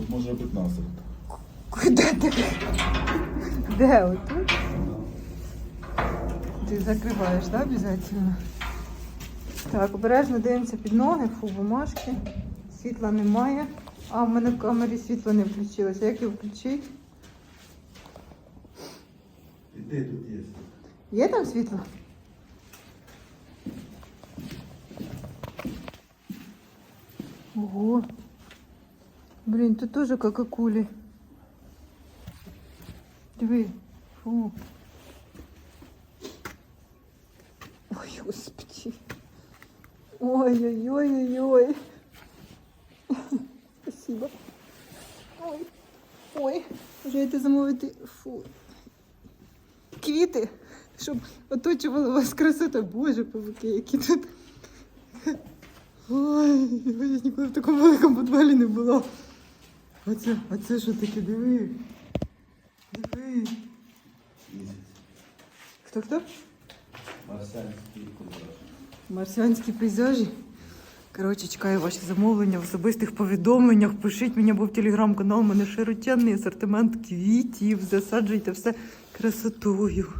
Тут може 15. Куди ти? Де отут? Ти закриваєш, так, обов'язково? Так, обережно дивимося під ноги, фу, бумажки. Світла немає. А, в мене в камері світло не включилося. Як його включити? Іди тут є. Є там світло? Ого. Блін, тут теж какакулі. Диви. Фу. Ой, господи. Ой-ой-ой-ой-ой. Спасибо. Ой. Ой. Вже йти замовити. Фу. Квіти, щоб оточували вас красота. Боже, павуки, які тут. Ой, я ніколи в такому великому підвалі не була. А це, а це що таке? Диви. Диви. Хто хто? Марсіанський кураж. Марсіанські пейзажі. Коротше, чекаю ваші замовлення в особистих повідомленнях. Пишіть мені або в телеграм-канал. У мене широченний асортимент квітів. Засаджуйте все красотою.